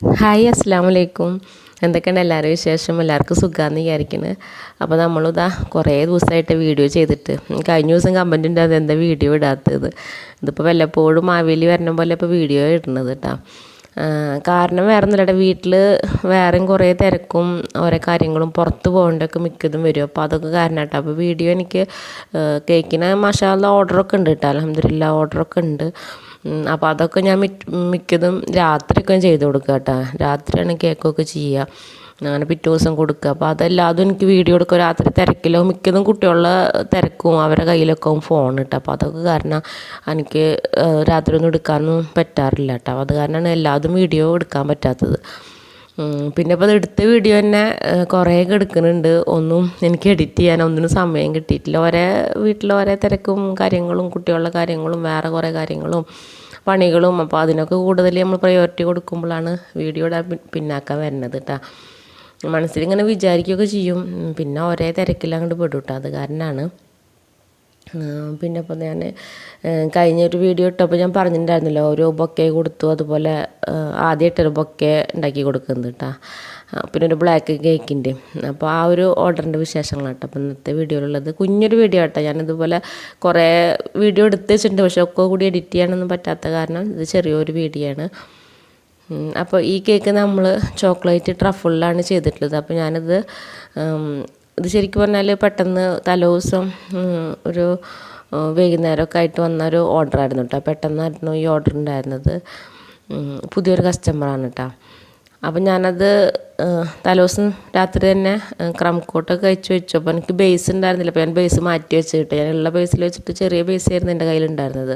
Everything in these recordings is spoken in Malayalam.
ഹായ് അസ്സാം വലൈക്കും എന്തൊക്കെയാണ് എല്ലാവരും വിശേഷം? എല്ലാവർക്കും സുഖമാണെന്ന് വിചാരിക്കുന്നത് അപ്പോൾ നമ്മളിതാ കുറേ ദിവസമായിട്ട് വീഡിയോ ചെയ്തിട്ട്. കഴിഞ്ഞ ദിവസം കമ്പനി ഉണ്ട് അതെന്താ വീഡിയോ ഇടാത്തത്? ഇതിപ്പോൾ വല്ലപ്പോഴും മാവേലി വരണ പോലെ ഇപ്പോൾ വീഡിയോ ഇടുന്നത് കേട്ടോ കാരണം വേറെ ഒന്നുമില്ല വീട്ടിൽ വേറെയും കുറേ തിരക്കും ഓരോ കാര്യങ്ങളും പുറത്ത് പോകേണ്ടതൊക്കെ മിക്കതും വരും. അപ്പോൾ അതൊക്കെ കാരണം കേട്ടോ അപ്പോൾ വീഡിയോ എനിക്ക് കേക്കിന് മഷാല ഓർഡറൊക്കെ ഉണ്ട് കേട്ടോ അലഹമില്ല ഓർഡറൊക്കെ ഉണ്ട്. അപ്പോൾ അതൊക്കെ ഞാൻ മിക്കതും രാത്രിയൊക്കെ ചെയ്ത് കൊടുക്കുക കേട്ടോ. രാത്രിയാണ് കേക്കൊക്കെ ചെയ്യുക. അങ്ങനെ പിറ്റേ ദിവസം കൊടുക്കുക. അപ്പോൾ അതെല്ലാതും എനിക്ക് വീഡിയോ എടുക്കുക രാത്രി തിരക്കിലോ മിക്കതും കുട്ടികളുടെ തിരക്കും അവരുടെ കയ്യിലൊക്കെ ഫോൺ ഇട്ട്. അപ്പോൾ അതൊക്കെ കാരണം എനിക്ക് രാത്രി ഒന്നും എടുക്കാനൊന്നും പറ്റാറില്ല കേട്ടോ. അത് കാരണമാണ് എല്ലാതും വീഡിയോ എടുക്കാൻ പറ്റാത്തത്. പിന്നെ ഇപ്പോൾ എടുത്ത വീഡിയോ തന്നെ കുറേ എടുക്കുന്നുണ്ട്. ഒന്നും എനിക്ക് എഡിറ്റ് ചെയ്യാൻ ഒന്നിനും സമയം കിട്ടിയിട്ടില്ല. ഓരോ വീട്ടിൽ ഓരോ തിരക്കും കാര്യങ്ങളും കുട്ടികളുടെ കാര്യങ്ങളും വേറെ കുറേ കാര്യങ്ങളും പണികളും. അപ്പോൾ അതിനൊക്കെ കൂടുതൽ നമ്മൾ പ്രയോറിറ്റി കൊടുക്കുമ്പോഴാണ് വീഡിയോയുടെ പിന്നാക്കാൻ വരുന്നത് കേട്ടോ മനസ്സിലിങ്ങനെ വിചാരിക്കുകയൊക്കെ ചെയ്യും. പിന്നെ ഒരേ തിരക്കിൽ അങ്ങോട്ട് പെടും കേട്ടോ അത് കാരണമാണ് പിന്നെ ഇപ്പോൾ ഞാൻ കഴിഞ്ഞ ഒരു വീഡിയോ ഇട്ടപ്പോൾ ഞാൻ പറഞ്ഞിട്ടുണ്ടായിരുന്നല്ലോ ഒരു ബൊക്കെ കൊടുത്തു അതുപോലെ ആദ്യമായിട്ടൊരു ബൊക്കെ ഉണ്ടാക്കി കൊടുക്കുന്നത് കേട്ടോ പിന്നെ ഒരു ബ്ലാക്ക് കേക്കിന്റെ അപ്പോൾ ആ ഒരു ഓർഡറിന്റെ വിശേഷങ്ങളാണ് കേട്ടോ അപ്പോൾ ഇന്നത്തെ വീഡിയോയിലുള്ളത് കുഞ്ഞൊരു വീഡിയോ കേട്ടോ ഞാനിതുപോലെ കുറേ വീഡിയോ എടുത്ത് വെച്ചിട്ടുണ്ട്. പക്ഷേ ഒക്കെ കൂടി എഡിറ്റ് ചെയ്യാനൊന്നും പറ്റാത്ത കാരണം ഇത് ചെറിയൊരു വീഡിയോ ആണ്. അപ്പോൾ ഈ കേക്ക് നമ്മൾ ചോക്ലേറ്റ് ട്രഫിളിലാണ് ചെയ്തിട്ടുള്ളത്. അപ്പോൾ ഞാനിത് ഇത് ശരിക്കും പറഞ്ഞാൽ പെട്ടെന്ന് തലേദിവസം ഒരു വൈകുന്നേരമൊക്കെ ആയിട്ട് വന്ന ഒരു ഓർഡറായിരുന്നു കേട്ടോ പെട്ടെന്നായിരുന്നു ഈ ഓർഡർ ഉണ്ടായിരുന്നത്. പുതിയൊരു കസ്റ്റമറാണ് കേട്ടോ അപ്പം ഞാനത് തലേദിവസം രാത്രി തന്നെ ക്രം കോട്ടൊക്കെ കഴിച്ച് വെച്ചു. അപ്പോൾ എനിക്ക് ബേസ് ഉണ്ടായിരുന്നില്ല. അപ്പോൾ ഞാൻ ബേസ് മാറ്റി വെച്ചിട്ട് ഉള്ള ബേസിൽ വെച്ചിട്ട് ചെറിയ ബേസ് ആയിരുന്നു എന്റെ കയ്യിലുണ്ടായിരുന്നത്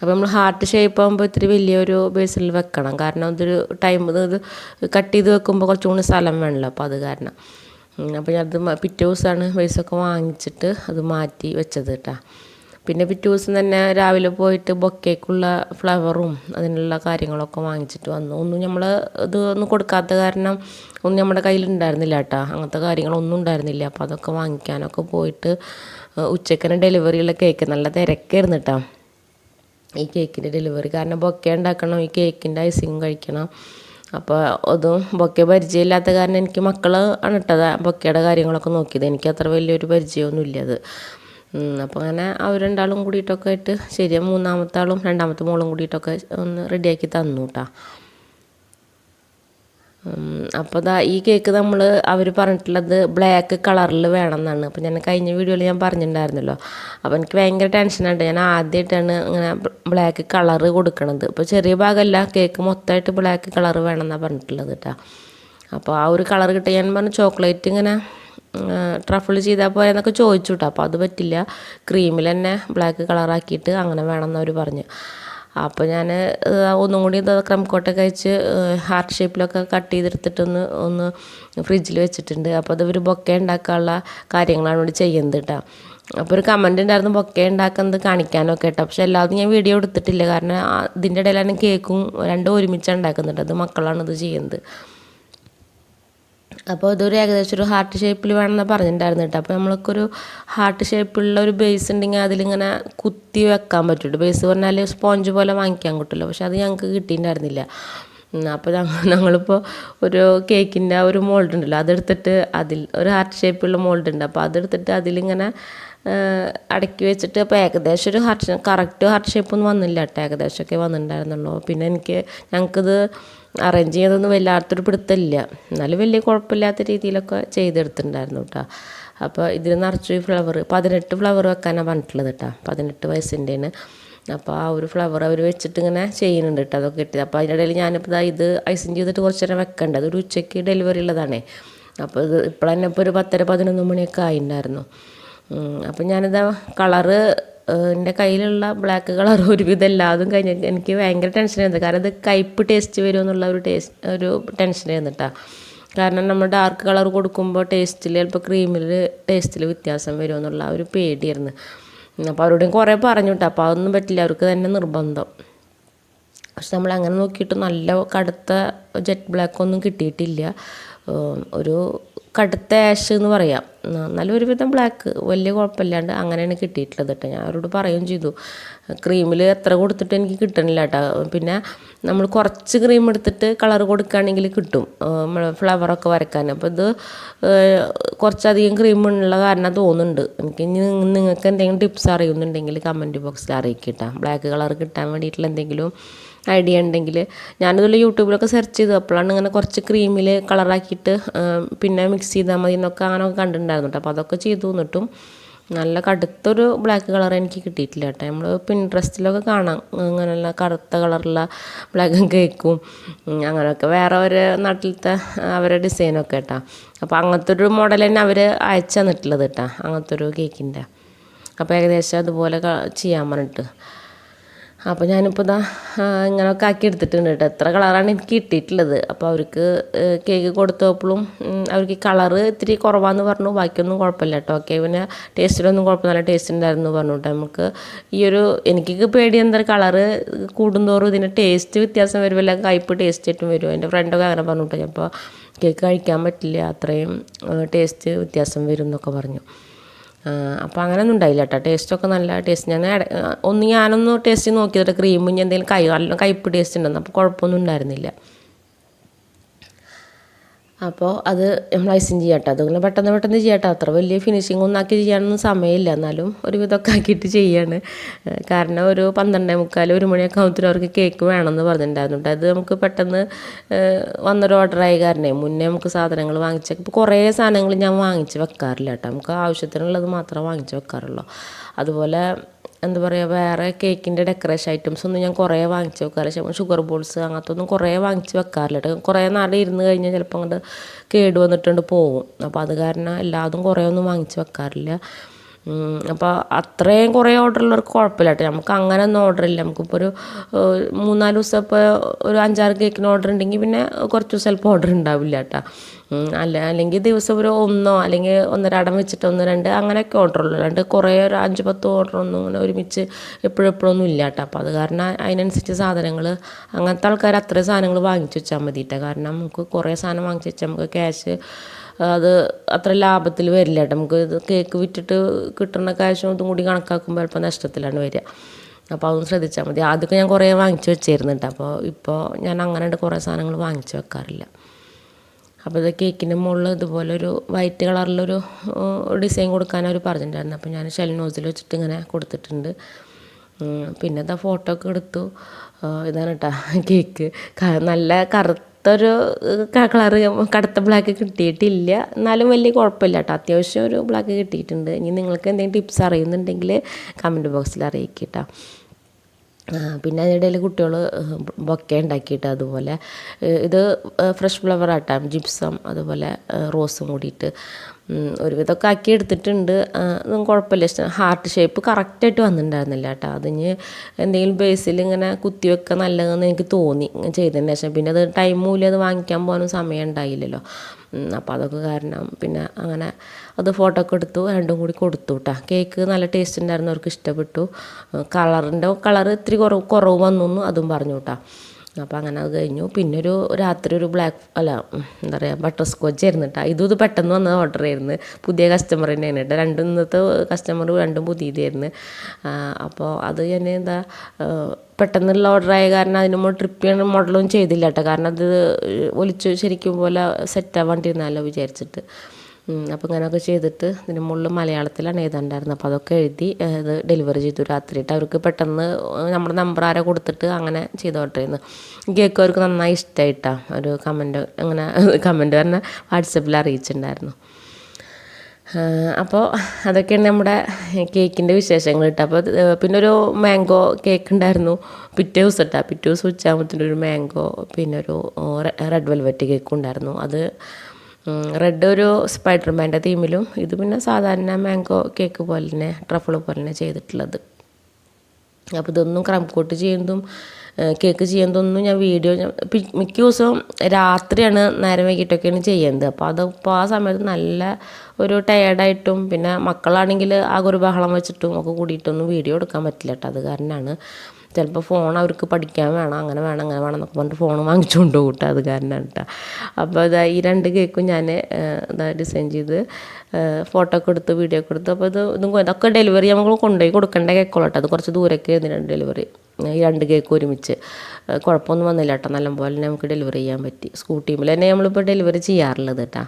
അപ്പോൾ നമ്മൾ ഹാർട്ട് ഷേപ്പ് ആകുമ്പോൾ ഇത്തിരി വലിയൊരു ബേസിൽ വെക്കണം. കാരണം അതൊരു ടൈം ഇത് കട്ട് ചെയ്ത് വെക്കുമ്പോൾ കുറച്ചും കൂടി സ്ഥലം വേണമല്ലോ അപ്പോൾ അത് കാരണം. അപ്പോൾ ഞാനത് പിറ്റേ ദിവസമാണ് പൈസയൊക്കെ വാങ്ങിച്ചിട്ട് അത് മാറ്റി വെച്ചത് കേട്ടോ പിന്നെ പിറ്റേ ദിവസം തന്നെ രാവിലെ പോയിട്ട് ബൊക്കേക്കുള്ള ഫ്ലവറും അതിനുള്ള കാര്യങ്ങളൊക്കെ വാങ്ങിച്ചിട്ട് വന്നു. ഒന്നും നമ്മൾ ഇത് ഒന്നും കൊടുക്കാത്ത കാരണം ഒന്നും നമ്മുടെ കയ്യിൽ ഉണ്ടായിരുന്നില്ല കേട്ടോ അങ്ങനത്തെ കാര്യങ്ങളൊന്നും ഉണ്ടായിരുന്നില്ല. അപ്പോൾ അതൊക്കെ വാങ്ങിക്കാനൊക്കെ പോയിട്ട് ഉച്ചക്കനെ ഡെലിവറിയുള്ള കേക്ക് നല്ല തിരക്കായിരുന്നു കേട്ടോ ഈ കേക്കിന്റെ ഡെലിവറി കാരണം ബൊക്കെ ഉണ്ടാക്കണം ഈ കേക്കിന്റെ ഐസിങ് കഴിക്കണം. അപ്പോൾ അതും ബൊക്കെ പരിചയമില്ലാത്ത കാരണം എനിക്ക് മക്കൾ ആണ് ബൊക്കയുടെ കാര്യങ്ങളൊക്കെ നോക്കിയത്. എനിക്ക് അത്ര വലിയൊരു പരിചയമൊന്നുമില്ല അത്. അപ്പോൾ അങ്ങനെ അവർ രണ്ടാളും കൂടിയിട്ടൊക്കെ ആയിട്ട് ശരിയാ മൂന്നാമത്തെ ആളും രണ്ടാമത്തെ മോളും കൂടിയിട്ടൊക്കെ ഒന്ന് റെഡിയാക്കി തന്നു കേട്ടോ അപ്പോൾ ദാ ഈ കേക്ക് നമ്മൾ അവർ പറഞ്ഞിട്ടുള്ളത് ബ്ലാക്ക് കളറിൽ വേണം എന്നാണ് അപ്പോൾ ഞാൻ കഴിഞ്ഞ വീഡിയോയിൽ ഞാൻ പറഞ്ഞിട്ടുണ്ടായിരുന്നല്ലോ. അപ്പോൾ എനിക്ക് ഭയങ്കര ടെൻഷനുണ്ട് ഞാൻ ആദ്യമായിട്ടാണ് ഇങ്ങനെ ബ്ലാക്ക് കളറ് കൊടുക്കണത്. അപ്പോൾ ചെറിയ ഭാഗമല്ല കേക്ക് മൊത്തമായിട്ട് ബ്ലാക്ക് കളറ് വേണം എന്നാണ് പറഞ്ഞിട്ടുള്ളത് കേട്ടോ അപ്പോൾ ആ ഒരു കളർ കിട്ടുക ഞാൻ പറഞ്ഞു ചോക്ലേറ്റ് ഇങ്ങനെ ട്രഫിൾ ചെയ്താൽ പോരെ എന്നൊക്കെ ചോദിച്ചു കേട്ടോ അപ്പോൾ അത് പറ്റില്ല. ക്രീമിൽ തന്നെ ബ്ലാക്ക് കളറാക്കിയിട്ട് അങ്ങനെ വേണം എന്നവർ പറഞ്ഞു. അപ്പോൾ ഞാൻ ഒന്നും കൂടി ക്രംകോട്ടൊക്കെ കഴിച്ച് ഹാർട്ട് ഷേപ്പിലൊക്കെ കട്ട് ചെയ്തെടുത്തിട്ടൊന്ന് ഒന്ന് ഫ്രിഡ്ജിൽ വെച്ചിട്ടുണ്ട്. അപ്പോൾ അത് ഒരു ബൊക്കെ ഉണ്ടാക്കാനുള്ള കാര്യങ്ങളാണ് ഇവിടെ ചെയ്യുന്നത് കേട്ടോ അപ്പോൾ ഒരു കമന്റ് ഉണ്ടായിരുന്നു ബൊക്കെ ഉണ്ടാക്കുന്നത് കാണിക്കാനൊക്കെ കേട്ടോ പക്ഷെ എല്ലാവരും ഞാൻ വീഡിയോ എടുത്തിട്ടില്ല. കാരണം ഇതിന്റെ ഇടയിലാണ് കേക്കും രണ്ടും ഒരുമിച്ചാണ് ഉണ്ടാക്കുന്നുണ്ട് അത് മക്കളാണ് ഇത് ചെയ്യുന്നത്. അപ്പോൾ ഇതൊരു ഏകദേശം ഒരു ഹാർട്ട് ഷേപ്പിൽ വേണമെന്ന് പറഞ്ഞിട്ടുണ്ടായിരുന്നു കേട്ടോ അപ്പോൾ നമ്മൾക്ക് ഒരു ഹാർട്ട് ഷേപ്പിലുള്ള ഒരു ബേസ് ഉണ്ടെങ്കിൽ അതിലിങ്ങനെ കുത്തി വെക്കാൻ പറ്റുള്ളൂ ബേസ് പറഞ്ഞാൽ സ്പോഞ്ച് പോലെ വാങ്ങിക്കാൻ കിട്ടുമല്ലോ പക്ഷെ അത് ഞങ്ങൾക്ക് കിട്ടിയിട്ടുണ്ടായിരുന്നില്ല. അപ്പോൾ ഞങ്ങൾ ഞങ്ങളിപ്പോൾ ഒരു കേക്കിന്റെ ഒരു മോൾഡ് ഉണ്ടല്ലോ അതെടുത്തിട്ട് അതിൽ ഒരു ഹാർട്ട് ഷേപ്പുള്ള മോൾഡ് ഉണ്ട്. അപ്പോൾ അതെടുത്തിട്ട് അതിലിങ്ങനെ അടക്കി വെച്ചിട്ട് അപ്പോൾ ഏകദേശം ഒരു ഹാർട്ട് കറക്റ്റ് ഹാർട്ട് ഷേപ്പൊന്നും വന്നില്ല കേട്ടോ ഏകദേശമൊക്കെ വന്നിട്ടുണ്ടായിരുന്നുള്ളൂ. പിന്നെ എനിക്ക് ഞങ്ങൾക്കിത് അറേഞ്ച് ചെയ്തൊന്നും വല്ലാത്തൊരു പിടുത്തമില്ല. എന്നാലും വലിയ കുഴപ്പമില്ലാത്ത രീതിയിലൊക്കെ ചെയ്തെടുത്തിട്ടുണ്ടായിരുന്നു കേട്ടോ അപ്പോൾ ഇതിൽ നിറച്ചു ഫ്ലവർ പതിനെട്ട് ഫ്ലവർ വെക്കാനാണ് പറഞ്ഞിട്ടുള്ളത് കേട്ടോ പതിനെട്ട് വയസ്സിന്റെയാണ് അപ്പോൾ ആ ഒരു ഫ്ലവർ അവർ വെച്ചിട്ട് ഇങ്ങനെ ചെയ്യുന്നുണ്ട് കേട്ടോ അതൊക്കെ കിട്ടിയത് അപ്പോൾ അതിന്റെ ഇടയിൽ ഞാനിപ്പോൾ ഇത് ഐസിങ് ചെയ്തിട്ട് കുറച്ച് നേരം വെക്കേണ്ടത് അതൊരു ഉച്ചയ്ക്ക് ഡെലിവറി ഉള്ളതാണേ. അപ്പോൾ ഇത് ഇപ്പോൾ തന്നെ ഇപ്പോൾ ഒരു പത്തര പതിനൊന്ന് മണിയൊക്കെ ആയിട്ടുണ്ടായിരുന്നു. അപ്പോൾ ഞാനിതാ കളറ് എന്റെ കയ്യിലുള്ള ബ്ലാക്ക് കളർ ഒരുവിധം എല്ലാതും കഴിഞ്ഞ് എനിക്ക് ഭയങ്കര ടെൻഷനായിരുന്നു കാരണം ഇത് കയ്പ്പ് ടേസ്റ്റ് വരുമോ എന്നുള്ള ഒരു ടേസ്റ്റ് ഒരു ടെൻഷനായിരുന്നു കേട്ടോ കാരണം നമ്മൾ ഡാർക്ക് കളർ കൊടുക്കുമ്പോൾ ടേസ്റ്റിൽ ചിലപ്പോൾ ക്രീമിൽ ടേസ്റ്റിൽ വ്യത്യാസം വരുമോ എന്നുള്ള ഒരു പേടിയായിരുന്നു. അപ്പോൾ അവരോടും കുറേ പറഞ്ഞു കേട്ടോ അപ്പോൾ അതൊന്നും പറ്റില്ല. അവർക്ക് തന്നെ നിർബന്ധം. പക്ഷെ നമ്മൾ അങ്ങനെ നോക്കിയിട്ട് നല്ല കടുത്ത ജെറ്റ് ബ്ലാക്ക് ഒന്നും കിട്ടിയിട്ടില്ല. ഒരു കടുത്ത ആഷ് എന്ന് പറയാം. എന്നാലും ഒരുവിധം ബ്ലാക്ക് വലിയ കുഴപ്പമില്ലാണ്ട് അങ്ങനെയാണ് കിട്ടിയിട്ടുള്ളത് കേട്ടോ. ഞാൻ അവരോട് പറയുകയും ചെയ്തു. ക്രീമിൽ എത്ര കൊടുത്തിട്ട് എനിക്ക് കിട്ടണില്ല കേട്ടോ. പിന്നെ നമ്മൾ കുറച്ച് ക്രീം എടുത്തിട്ട് കളർ കൊടുക്കുകയാണെങ്കിൽ കിട്ടും. നമ്മൾ ഫ്ലവറൊക്കെ വരയ്ക്കാൻ. അപ്പോൾ ഇത് കുറച്ചധികം ക്രീം ഉള്ള കാരണം തോന്നുന്നുണ്ട്. എനിക്ക് നിങ്ങൾക്ക് എന്തെങ്കിലും ടിപ്സ് അറിയുന്നുണ്ടെങ്കിൽ കമന്റ് ബോക്സിൽ അറിയിക്കട്ടോ ബ്ലാക്ക് കളർ കിട്ടാൻ വേണ്ടിയിട്ടുള്ള എന്തെങ്കിലും ഐഡിയ ഉണ്ടെങ്കിൽ ഞാനിതുപോലെ യൂട്യൂബിലൊക്കെ സെർച്ച് ചെയ്തു. അപ്പോഴാണ് ഇങ്ങനെ കുറച്ച് ക്രീമിൽ കളറാക്കിയിട്ട് പിന്നെ മിക്സ് ചെയ്താൽ മതി എന്നൊക്കെ അങ്ങനെയൊക്കെ കണ്ടിട്ടുണ്ടായിരുന്നു കേട്ടോ. അപ്പോൾ അതൊക്കെ ചെയ്തു എന്നിട്ടും നല്ല കടുത്തൊരു ബ്ലാക്ക് കളർ എനിക്ക് കിട്ടിയിട്ടില്ല കേട്ടോ. നമ്മൾ പിൻട്രസ്റ്റിലൊക്കെ കാണാം. അങ്ങനെയുള്ള കറുത്ത കളറുള്ള ബ്ലാക്ക് കേക്കും അങ്ങനെയൊക്കെ. വേറെ ഒരു നാട്ടിലത്തെ അവരുടെ ഡിസൈനൊക്കെ കേട്ടോ. അപ്പോൾ അങ്ങനത്തെ ഒരു മോഡൽ തന്നെ അവർ അയച്ചു തന്നിട്ടുള്ളത് കേട്ടോ. അങ്ങനത്തെ ഒരു കേക്കിന്റെ അപ്പോൾ ഏകദേശം അതുപോലെ ചെയ്യാൻ പറഞ്ഞിട്ട്. അപ്പോൾ ഞാനിപ്പോൾ ഇതാ ഇങ്ങനെയൊക്കെ ആക്കി എടുത്തിട്ടുണ്ട് കേട്ടോ. എത്ര കളറാണ് എനിക്ക് കിട്ടിയിട്ടുള്ളത്. അപ്പോൾ അവർക്ക് കേക്ക് കൊടുത്തപ്പോഴും അവർക്ക് കളറ് ഇത്തിരി കുറവാന്ന് പറഞ്ഞു. ബാക്കിയൊന്നും കുഴപ്പമില്ല കേട്ടോ. ഓക്കെ പിന്നെ ടേസ്റ്റിലൊന്നും കുഴപ്പം നല്ല ടേസ്റ്റ് ഉണ്ടായിരുന്നു പറഞ്ഞു കേട്ടോ നമുക്ക്. ഈ ഒരു എനിക്ക് പേടി എന്താ കളറ് കൂടുന്തോറും ഇതിന്റെ ടേസ്റ്റ് വ്യത്യാസം വരുമല്ല. കയ്പ് ടേസ്റ്റ് ആയിട്ടും വരും. എന്റെ ഫ്രണ്ടൊക്കെ അങ്ങനെ പറഞ്ഞു കേട്ടോ. അപ്പോൾ കേക്ക് കഴിക്കാൻ പറ്റില്ല. അത്രയും ടേസ്റ്റ് വ്യത്യാസം വരും എന്നൊക്കെ പറഞ്ഞു. അപ്പോൾ അങ്ങനെയൊന്നും ഉണ്ടായില്ല കേട്ടോ ടേസ്റ്റൊക്കെ നല്ല ടേസ്റ്റ് ഞാൻ ഒന്ന് ഞാനൊന്ന് ടേസ്റ്റ് നോക്കിയിട്ട് ക്രീമും ഞാൻ എന്തെങ്കിലും കൈ നല്ല കയ്പ്പ് ടേസ്റ്റ് ഉണ്ടെന്ന്. അപ്പോൾ കുഴപ്പമൊന്നും ഉണ്ടായിരുന്നില്ല. അപ്പോൾ അത് നമ്മൾ ഐസിങ് ചെയ്യാം കേട്ടോ അതുകൊണ്ട് പെട്ടെന്ന് പെട്ടെന്ന് ചെയ്യാം അത്ര വലിയ ഫിനിഷിംഗ് ഒന്നും ആക്കി ചെയ്യാനൊന്നും സമയമില്ല. എന്നാലും ഒരു വിധമൊക്കെ ആക്കിയിട്ട് ചെയ്യാണ്. കാരണം ഒരു പന്ത്രണ്ടേ മുക്കാൽ ഒരു മണിയൊക്കെ ആകുമ്പോൾ അവർക്ക് കേക്ക് വേണമെന്ന് പറഞ്ഞിട്ടുണ്ടായിരുന്നു അത് നമുക്ക് പെട്ടെന്ന് വന്നൊരു ഓർഡറായി കാരണേ മുന്നേ നമുക്ക് സാധനങ്ങൾ വാങ്ങിച്ച ഇപ്പോൾ കുറേ സാധനങ്ങൾ ഞാൻ വാങ്ങിച്ച് വെക്കാറില്ല കേട്ടോ. നമുക്ക് ആവശ്യത്തിനുള്ളത് മാത്രമേ വാങ്ങിച്ച് വെക്കാറുള്ളൂ. അതുപോലെ എന്താ പറയുക വേറെ കേക്കിന്റെ ഡെക്കറേഷൻ ഐറ്റംസ് ഒന്നും ഞാൻ കുറേ വാങ്ങിച്ച് വെക്കാറില്ല. ഷുഗർ ബോൾസ് അങ്ങനത്തെ ഒന്നും കുറേ വാങ്ങിച്ച് വെക്കാറില്ല. കേട്ടോ കുറേ നാളെ ഇരുന്ന് കഴിഞ്ഞാൽ ചിലപ്പോൾ അങ്ങോട്ട് കേട് വന്നിട്ടുണ്ട് പോകും അപ്പോൾ അത് കാരണം എല്ലാതും കുറേ ഒന്നും വാങ്ങിച്ച് വെക്കാറില്ല. അപ്പോൾ അത്രയും കുറേ ഓർഡർ ഉള്ളവർക്ക് കുഴപ്പമില്ല കേട്ടോ. നമുക്ക് അങ്ങനെ ഒന്നും ഓർഡർ ഇല്ല. നമുക്കിപ്പോൾ ഒരു മൂന്നാൽ ദിവസം ഇപ്പോൾ ഒരു അഞ്ചാറ് കേക്കിന് ഓർഡർ ഉണ്ടെങ്കിൽ പിന്നെ കുറച്ച് ദിവസം ചിലപ്പോൾ ഓർഡർ ഉണ്ടാവില്ല കേട്ടോ. അല്ല അല്ലെങ്കിൽ ദിവസം ഒരു ഒന്നോ അല്ലെങ്കിൽ ഒന്നരടം വെച്ചിട്ട് ഒന്ന് രണ്ട് അങ്ങനെയൊക്കെ ഓർഡർ ഉള്ളൂ. അല്ലാണ്ട് കുറേ ഒരു അഞ്ച് പത്ത് ഓർഡർ ഒന്നും അങ്ങനെ ഒരുമിച്ച് എപ്പോഴും എപ്പോഴൊന്നും ഇല്ല കേട്ടോ. അപ്പോൾ അത് കാരണം അതിനനുസരിച്ച് സാധനങ്ങൾ അങ്ങനത്തെ ആൾക്കാർ അത്രയും സാധനങ്ങൾ വാങ്ങിച്ചു വെച്ചാൽ മതി കേട്ടോ കാരണം നമുക്ക് കുറേ സാധനം വാങ്ങിച്ചു വെച്ചാൽ നമുക്ക് ക്യാഷ് അത് അത്ര ലാഭത്തിൽ വരില്ല നമുക്ക് ഇത് കേക്ക് വിറ്റിട്ട് കിട്ടുന്ന കാശും ഇതും കൂടി കണക്കാക്കുമ്പോൾ അല്പം നഷ്ടത്തിലാണ് വരിക. അപ്പോൾ അതൊന്ന് ശ്രദ്ധിച്ചാൽ മതി. ആദ്യമൊക്കെ ഞാൻ കുറേ വാങ്ങിച്ചു വെച്ചിരുന്നു കേട്ടോ. അപ്പോൾ ഇപ്പോൾ ഞാൻ അങ്ങനെ കുറേ സാധനങ്ങൾ വാങ്ങിച്ചു വെക്കാറില്ല. അപ്പോൾ ഇത് കേക്കിന്റെ മുകളിൽ ഇതുപോലെ ഒരു വൈറ്റ് കളറിലൊരു ഡിസൈൻ കൊടുക്കാൻ അവർ പറഞ്ഞിട്ടുണ്ടായിരുന്നു. അപ്പോൾ ഞാൻ ഷെൽ നോസിൽ വെച്ചിട്ട് ഇങ്ങനെ കൊടുത്തിട്ടുണ്ട്. പിന്നെ ഇതാ ഫോട്ടോ ഒക്കെ എടുത്തു. ഇതാണ് കേട്ടോ കേക്ക് നല്ല കറുത്തൊരു കളറ് കടുത്ത ബ്ലാക്ക് കിട്ടിയിട്ടില്ല. എന്നാലും വലിയ കുഴപ്പമില്ല കേട്ടോ അത്യാവശ്യം ഒരു ബ്ലാക്ക് കിട്ടിയിട്ടുണ്ട്. ഇനി നിങ്ങൾക്ക് എന്തെങ്കിലും ടിപ്സ് അറിയുന്നുണ്ടെങ്കിൽ കമന്റ് ബോക്സിൽ അറിയിക്കുക പിന്നെ അതിനിടയിൽ കുട്ടികൾ ബൊക്കെ ഉണ്ടാക്കിയിട്ട് അതുപോലെ ഇത് ഫ്രഷ് ഫ്ലവർ ആട്ടാം ജിപ്സം അതുപോലെ റോസും കൂടിയിട്ട് ഒരുവിധമൊക്കെ ആക്കി എടുത്തിട്ടുണ്ട്. അതും കുഴപ്പമില്ല. ഇഷ്ടം ഹാർട്ട് ഷേപ്പ് കറക്റ്റായിട്ട് വന്നിട്ടുണ്ടായിരുന്നില്ല കേട്ടോ. അതിന് എന്തെങ്കിലും ബേസിൽ ഇങ്ങനെ കുത്തി വെക്കാൻ നല്ലതെന്ന് എനിക്ക് തോന്നി ചെയ്തതിന് ശേഷം പിന്നെ അത് ടൈം മൂലം അത് വാങ്ങിക്കാൻ പോകാനും സമയം ഉണ്ടായില്ലല്ലോ. അപ്പോൾ അതൊക്കെ കാരണം പിന്നെ അങ്ങനെ അത് ഫോട്ടോ ഒക്കെ എടുത്തു രണ്ടും കൂടി കൊടുത്തു കേട്ടോ കേക്ക് നല്ല ടേസ്റ്റ് ഉണ്ടായിരുന്നു അവർക്ക് ഇഷ്ടപ്പെട്ടു. കളറിന്റെ കളർ ഇത്തിരി കുറവ് കുറവ് വന്നു അതും പറഞ്ഞു കേട്ടോ അപ്പോൾ അങ്ങനെ അത് കഴിഞ്ഞു. പിന്നെ ഒരു രാത്രി ഒരു ബ്ലാക്ക് അല്ല എന്താ പറയുക ബട്ടർ സ്കോച്ച് ആയിരുന്നു കേട്ടോ ഇതും ഇത് പെട്ടെന്ന് വന്ന ഓർഡർ ആയിരുന്നു. പുതിയ കസ്റ്റമർ തന്നെയാണ് കേട്ടോ രണ്ടും ഇന്നത്തെ കസ്റ്റമർ രണ്ടും പുതിയതായിരുന്നു. അപ്പോൾ അത് ഞാൻ എന്താ പെട്ടെന്നുള്ള ഓർഡർ ആയ കാരണം അതിന് മുമ്പ് ട്രിപ്പ് ചെയ്യണ മോഡലൊന്നും ചെയ്തില്ല കേട്ടോ കാരണം അത് ഒലിച്ച് ശരിക്കും പോലെ സെറ്റ് ആവാണ്ടിരുന്നല്ലോ വിചാരിച്ചിട്ട്. അപ്പോൾ ഇങ്ങനെയൊക്കെ ചെയ്തിട്ട് ഇതിന് മുകളിൽ മലയാളത്തിലാണ് എഴുതാണ്ടായിരുന്നത്. അപ്പോൾ അതൊക്കെ എഴുതി ഇത് ഡെലിവറി ചെയ്തു രാത്രിയിട്ട്. അവർക്ക് പെട്ടെന്ന് നമ്മുടെ നമ്പർ ആരെ കൊടുത്തിട്ട് അങ്ങനെ ചെയ്തോട്ടിരുന്നു കേക്ക് അവർക്ക് നന്നായി ഇഷ്ടമായിട്ടാണ് ഒരു കമന്റ് അങ്ങനെ കമന്റ് പറഞ്ഞാൽ വാട്സപ്പിൽ അറിയിച്ചിട്ടുണ്ടായിരുന്നു. അപ്പോൾ അതൊക്കെയാണ് നമ്മുടെ കേക്കിന്റെ വിശേഷങ്ങൾ കേട്ടോ. അപ്പോൾ പിന്നെ ഒരു മാംഗോ കേക്ക് ഉണ്ടായിരുന്നു. പിറ്റേ ദിവസം ഇട്ടാ പിറ്റേ ദിവസം ഉച്ചയാകുമ്പോഴത്തേനും ഒരു മാംഗോ പിന്നെ ഒരു റെഡ് വെൽവെറ്റ് കേക്കും ഉണ്ടായിരുന്നു. അത് റെഡ് ഒരു സ്പൈഡർമാന്റെ തീമിലും ഇത് പിന്നെ സാധാരണ മാംഗോ കേക്ക് പോലെ തന്നെ ട്രഫിൾ പോലെ തന്നെ ചെയ്തിട്ടുള്ളത്. അപ്പോൾ ഇതൊന്നും ക്രം കോട്ട് ചെയ്യുന്നതും കേക്ക് ചെയ്യുന്നതൊന്നും ഞാൻ വീഡിയോ മിക്ക ദിവസവും രാത്രിയാണ് നേരം വൈകിട്ടൊക്കെയാണ് ചെയ്യുന്നത് അപ്പോൾ അത് ഇപ്പോൾ ആ സമയത്ത് നല്ല ഒരു ടയേർഡായിട്ടും പിന്നെ മക്കളാണെങ്കിൽ ആകെ ഒരു ബഹളം വെച്ചിട്ടും ഒക്കെ കൂടിയിട്ടൊന്നും വീഡിയോ എടുക്കാൻ പറ്റില്ല കേട്ടോ അത് കാരണമാണ് ചിലപ്പോൾ ഫോൺ അവർക്ക് പഠിക്കാൻ വേണം അങ്ങനെ വേണം അങ്ങനെ വേണം എന്നൊക്കെ പറഞ്ഞിട്ട് ഫോൺ വാങ്ങിച്ചുകൊണ്ട് കൂട്ടുക കേട്ടോ അത് കാരണമാണ് കേട്ടോ അപ്പോൾ ഇതാ ഈ രണ്ട് കേക്കും ഞാൻ ഇതാ ഡിസൈൻ ചെയ്ത് ഫോട്ടോ ഒക്കെ എടുത്ത് വീഡിയോ ഒക്കെ എടുത്ത്. അപ്പോൾ ഇത് ഇതും ഇതൊക്കെ ഡെലിവറി നമ്മൾ കൊണ്ടുപോയി കൊടുക്കേണ്ട കേക്കുള്ളൂ കേട്ടോ അത് കുറച്ച് ദൂരേക്ക് ആയിരുന്നു ഡെലിവറി ഈ രണ്ട് കേക്ക് ഒരുമിച്ച്. കുഴപ്പമൊന്നും വന്നില്ല കേട്ടോ. നല്ലപോലെ നമുക്ക് ഡെലിവറി ചെയ്യാൻ പറ്റി. സ്കൂട്ടിയിൽ തന്നെ നമ്മളിപ്പോൾ ഡെലിവറി ചെയ്യാറുള്ളത് കേട്ടോ.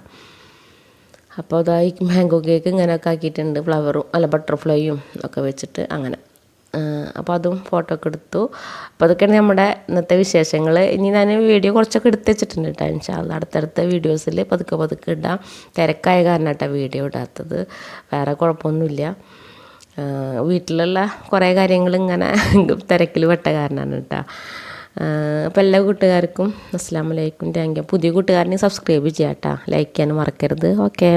അപ്പോൾ അതാ ഈ മാംഗോ കേക്ക് ഇങ്ങനെയൊക്കെ ആക്കിയിട്ടുണ്ട്. ഫ്ലവറും അല്ല ബട്ടർഫ്ലൈയും ഒക്കെ വെച്ചിട്ട് അങ്ങനെ. അപ്പോൾ അതും ഫോട്ടോ ഒക്കെ എടുത്തു. അപ്പോൾ അതൊക്കെയാണ് നമ്മുടെ ഇന്നത്തെ വിശേഷങ്ങൾ. ഇനി ഞാൻ വീഡിയോ കുറച്ചൊക്കെ എടുത്ത് വെച്ചിട്ടുണ്ട് കേട്ടോ. ഇൻഷാല്ല അടുത്തടുത്ത വീഡിയോസിൽ പതുക്കെ പതുക്കെ ഇടാം. തിരക്കായ കാരണം കേട്ടോ വീഡിയോ ഇടാത്തത്. വേറെ കുഴപ്പമൊന്നുമില്ല. വീട്ടിലുള്ള കുറേ കാര്യങ്ങൾ ഇങ്ങനെ തിരക്കിൽ പെട്ട കാരണമാണ് കേട്ടോ. അപ്പോൾ എല്ലാ കൂട്ടുകാർക്കും അസ്സാം വലൈക്കും താങ്ക് യു പുതിയ കൂട്ടുകാരനെ സബ്സ്ക്രൈബ് ചെയ്യാം കേട്ടോ. ലൈക്ക് ചെയ്യാൻ മറക്കരുത്. ഓക്കെ